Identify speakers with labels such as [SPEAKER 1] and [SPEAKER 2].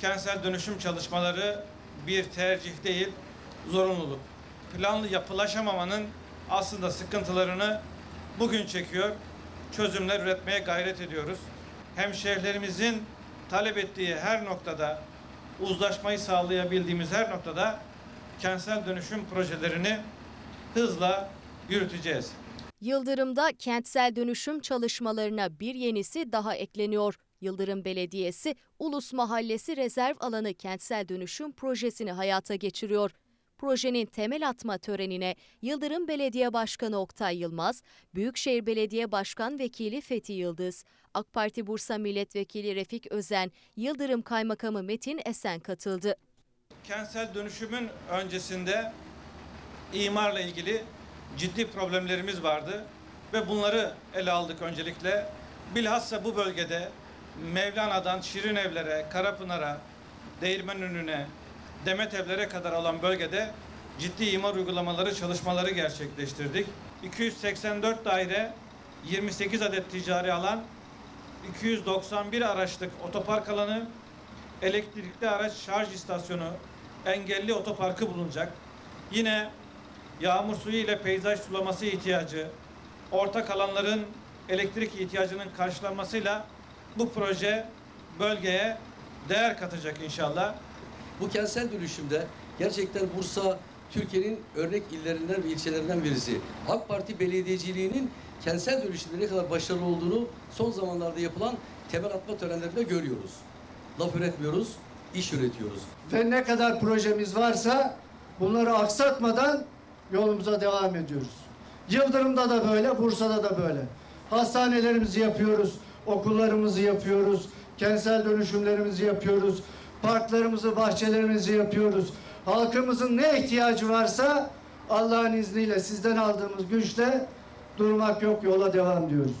[SPEAKER 1] kentsel dönüşüm çalışmaları bir tercih değil, zorunluluk. Planlı yapılaşamamanın aslında sıkıntılarını bugün çekiyor, çözümler üretmeye gayret ediyoruz. Hemşehrilerimizin talep ettiği her noktada, uzlaşmayı sağlayabildiğimiz her noktada kentsel dönüşüm projelerini hızla yürüteceğiz.
[SPEAKER 2] Yıldırım'da kentsel dönüşüm çalışmalarına bir yenisi daha ekleniyor. Yıldırım Belediyesi Ulus Mahallesi Rezerv Alanı Kentsel Dönüşüm Projesi'ni hayata geçiriyor. Projenin temel atma törenine Yıldırım Belediye Başkanı Oktay Yılmaz, Büyükşehir Belediye Başkan Vekili Fethi Yıldız, AK Parti Bursa Milletvekili Refik Özen, Yıldırım Kaymakamı Metin Esen katıldı.
[SPEAKER 1] Kentsel dönüşümün öncesinde imarla ilgili ciddi problemlerimiz vardı ve bunları ele aldık öncelikle. Bilhassa bu bölgede Mevlana'dan Şirin Evlere, Karapınar'a, Değirmenönü'ne, Demet Evlere kadar olan bölgede ciddi imar uygulamaları, çalışmaları gerçekleştirdik. 284 daire, 28 adet ticari alan, 291 araçlık otopark alanı, elektrikli araç şarj istasyonu, engelli otoparkı bulunacak. Yine yağmur suyu ile peyzaj sulaması ihtiyacı, ortak alanların elektrik ihtiyacının karşılanmasıyla bu proje bölgeye değer katacak inşallah.
[SPEAKER 3] Bu kentsel dönüşümde gerçekten Bursa Türkiye'nin örnek illerinden ve ilçelerinden birisi. AK Parti belediyeciliğinin kentsel dönüşümde ne kadar başarılı olduğunu son zamanlarda yapılan temel atma törenlerinde görüyoruz. Laf üretmiyoruz, iş üretiyoruz.
[SPEAKER 4] Ve ne kadar projemiz varsa bunları aksatmadan yolumuza devam ediyoruz. Yıldırım'da da böyle, Bursa'da da böyle. Hastanelerimizi yapıyoruz, okullarımızı yapıyoruz, kentsel dönüşümlerimizi yapıyoruz, parklarımızı, bahçelerimizi yapıyoruz. Halkımızın ne ihtiyacı varsa Allah'ın izniyle sizden aldığımız güçle durmak yok, yola devam diyoruz.